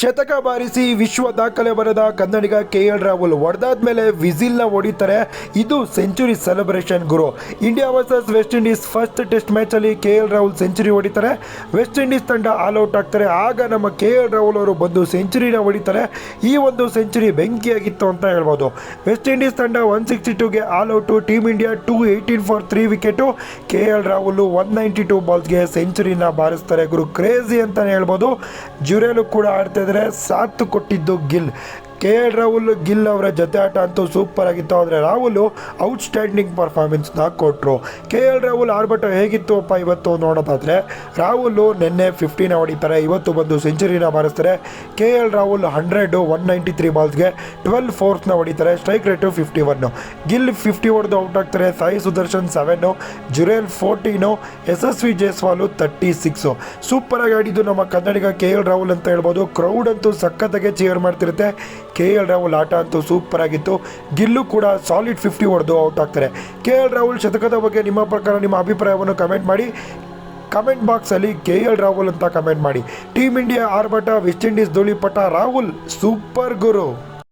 ಶತಕ ಬಾರಿಸಿ ವಿಶ್ವ ದಾಖಲೆ ಬರೆದ ಕನ್ನಡಿಗ ಕೆ ಎಲ್ ರಾಹುಲ್ ಹೊಡೆದಾದ್ಮೇಲೆ ವಿಸಿಲ್ನ ಹೊಡಿತಾರೆ. ಇದು ಸೆಂಚುರಿ ಸೆಲೆಬ್ರೇಷನ್ ಗುರು. India versus West Indies first test ಮ್ಯಾಚಲ್ಲಿ K L Rahul century ಹೊಡಿತಾರೆ. ವೆಸ್ಟ್ ಇಂಡೀಸ್ ತಂಡ ಆಲ್ ಔಟ್ ಆಗ್ತಾರೆ. ಆಗ ನಮ್ಮ ಕೆ ಎಲ್ ರಾಹುಲ್ ಅವರು ಬಂದು ಸೆಂಚುರಿನ ಹೊಡಿತಾರೆ. ಈ ಒಂದು ಸೆಂಚುರಿ ಬೆಂಕಿಯಾಗಿತ್ತು ಅಂತ ಹೇಳ್ಬೋದು. ವೆಸ್ಟ್ ಇಂಡೀಸ್ ತಂಡ one sixty ಟೂಗೆ all out team India two eighteen for three wicket. K L Rahul one ninety two ಬಾಲ್ಸ್ಗೆ ಸೆಂಚುರಿನ ಬಾರಿಸ್ತಾರೆ ಗುರು. ಕ್ರೇಜಿ ಅಂತಲೇ ಹೇಳ್ಬೋದು. ಜುರೇಲು ಕೂಡ ಆಡ್ತಾ ಇದ್ದಾರೆ ಸಾಥ್ ಕೊಟ್ಟಿದ್ದು ಗಿಲ್. ಕೆ ಎಲ್ ರಾಹುಲ್ ಗಿಲ್ ಅವರ ಜೊತೆ ಆಟ ಅಂತೂ ಸೂಪರ್ ಆಗಿತ್ತು. ಆದರೆ ರಾಹುಲ್ ಔಟ್ಸ್ಟ್ಯಾಂಡಿಂಗ್ ಪರ್ಫಾರ್ಮೆನ್ಸ್ನ ಕೊಟ್ಟರು ಕೆ ಎಲ್ ರಾಹುಲ್ ಆರ್ಭಟ ಹೇಗಿತ್ತು ಅಪ್ಪ ಇವತ್ತು ನೋಡೋದಾದರೆ, ರಾಹುಲ್ ನಿನ್ನೆ ಫಿಫ್ಟೀನ ಹೊಡಿತಾರೆ, ಇವತ್ತು ಬಂದು ಸೆಂಚುರಿನ ಬಾರಿಸ್ತಾರೆ. K L Rahul hundred one ninety three ಬಾಲ್ಸ್ಗೆ twelve ಫೋರ್ಸ್ನ ಹೊಡಿತಾರೆ strike rate fifty one Gill fifty ಹೊಡೆದು ಔಟ್ ಆಗ್ತಾರೆ, Sai Sudharsan seven Jurel fourteen Yashasvi Jaiswal thirty six ಸೂಪರಾಗಿ ಆಡಿದ್ದು ನಮ್ಮ ಕನ್ನಡಿಗ ಕೆ ಎಲ್ ರಾಹುಲ್ ಅಂತ ಹೇಳ್ಬೋದು. ಕ್ರೌಡ್ ಅಂತೂ ಸಖತ್ತಾಗೆ ಚೇರ್ ಮಾಡ್ತಿರುತ್ತೆ. ಕೆ ಎಲ್ ರಾಹುಲ್ ಆಟ ಅಂತೂ ಸೂಪರ್ ಆಗಿತ್ತು. ಗಿಲ್ಲು ಕೂಡ ಸಾಲಿಡ್ ಫಿಫ್ಟಿ ಹೊಡೆದು ಔಟ್ ಆಗ್ತಾರೆ. ಕೆ ಎಲ್ ರಾಹುಲ್ ಶತಕದ ಬಗ್ಗೆ ನಿಮ್ಮ ಪ್ರಕಾರ ನಿಮ್ಮ ಅಭಿಪ್ರಾಯವನ್ನು ಕಮೆಂಟ್ ಮಾಡಿ. ಕಮೆಂಟ್ ಬಾಕ್ಸಲ್ಲಿ ಕೆ ಎಲ್ ರಾಹುಲ್ ಅಂತ ಕಮೆಂಟ್ ಮಾಡಿ. ಟೀಮ್ ಇಂಡಿಯಾ ಆರ್ಭಟ ವೆಸ್ಟ್ ಇಂಡೀಸ್ ಧೂಳಿಪಟ, ರಾಹುಲ್ ಸೂಪರ್ ಗುರು.